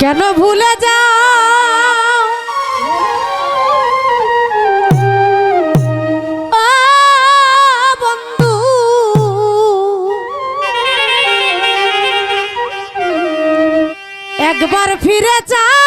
কেন ভুলে যাও? বন্ধু। একবার ফিরে যাও।